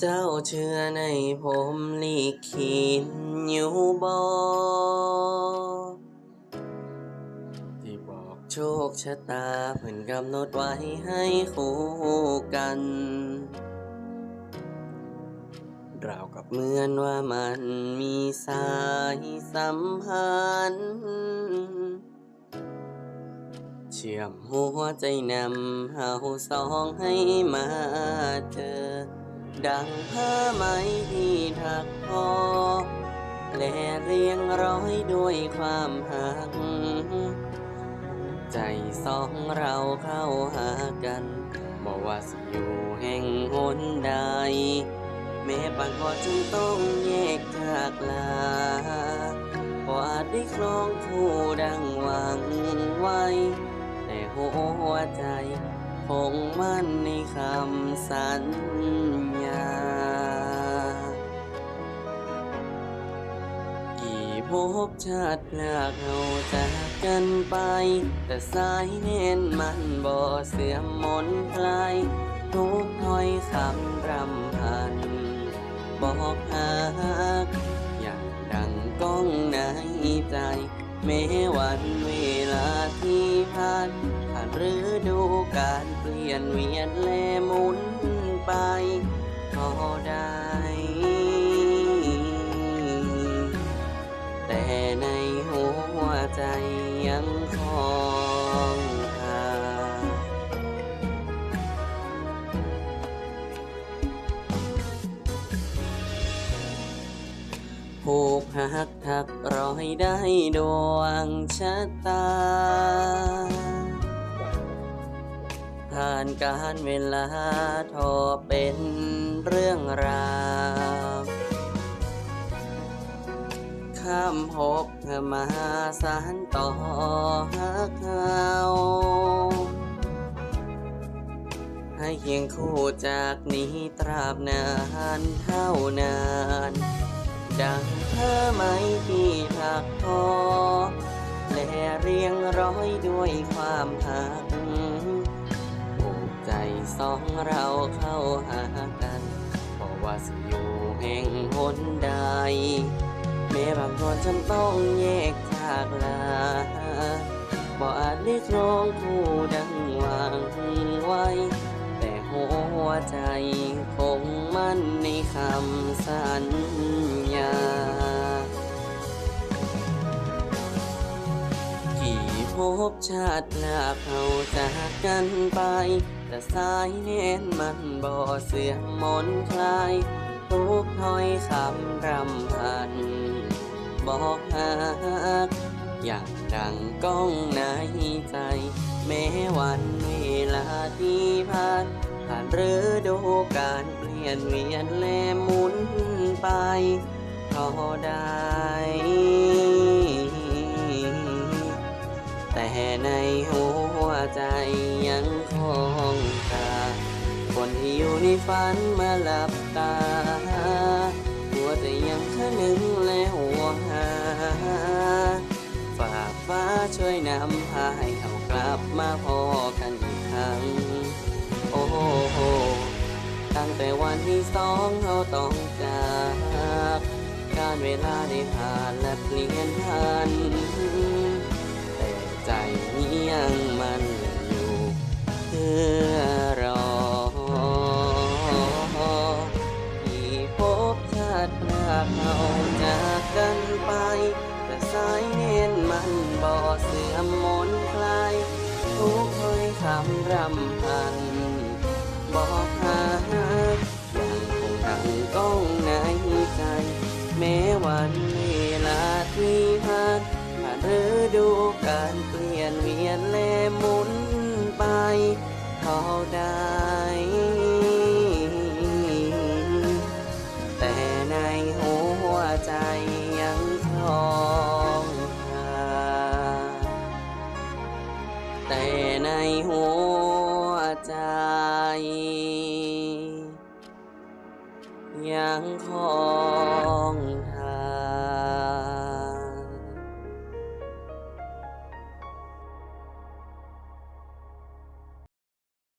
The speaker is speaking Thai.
เจ้าเชื่อในผมลิขิตอยู่บ่ที่บอกโชคชะตาเพิ่นกำหนดไว้ให้คู่กันราวกับเหมือนว่ามันมีสายสัมพันธ์เชื่อมหัวใจนำเฮาสองให้มาเจอ ดังผ้าไหมที่ถักทอ และเรียงร้อยด้วยความหัก ใจสองเราเข้าหากันบอกว่าสิอยู่แห่งหนใด แม้ปางก่อจึงต้องแยกจากลาพออาจได้ครองคู่ดังหวังไว้ แต่หัวใจคงมั่นในคำสัญญ กี่ภพชาติลากเราจากกันไป แต่สายเน้นมันบ่เสื่อมมนคลายทุกถ้อยคำรำพัน บอกหากอย่างดังก้องในใจแม้วันเวลาที่ผ่านผ่านฤดูการเปลี่ยนเวียนแลหมุนไปก็ได้ หักทักรอยได้ดวงชะตา ผ่านการเวลาทอเป็นเรื่องราวข้ามพบมาสารต่อหักเขาให้เคียงคู่จากนี้ตราบนานเท่านาน ดังผ้าไหมที่ถักทอ และเรียงร้อยด้วยความหักผูกใจสองเราเข้าหากันบอกว่าสิอยู่แห่งหนใดแม้บางตอนฉันต้องแยกจากลาบ่อาจเรียกร้องคู่ดังหวังไว้ แต่หัวใจคงมั่นในคำสัญญ กี่ภพชาติลาเขาจากกันไป แต่สายเน้นมันบ่อเสื่อมมนคลาย ทุกถ้อยคำรำพัน บอกหักอย่างดังก้องในใจ แม้วันเวลาที่ผ่านผ่านฤดูการเปลี่ยนเวียนและหมุนไปก็ได้ แต่ในหัวใจยังคงตาคนที่อยู่ในฝันมาหลับตา หัวใจยังคนึงและห่วงหา ฝากฟ้าช่วยนำพาให้เขากลับมาพอกันอีกครั้ง โอ้โหตั้งแต่วันที่สองเราต้องจากการเวลาได้ผ่านและเปลี่ยนพัน ใจยังมันอยู่เพื่อรอที่พบชาติพรากเราจากกันไป แต่สายเน้นมันบ่เสื่อมมนคลายทุกถ้อยคำรำพัน บอกหายังคงดังก้องในใจ แม้วันเวลาที่ผ่านผ่านฤดู แลหมุนไปเขาได้แต่ในหัวใจยังคลองหาแต่ในหัวใจ ยังค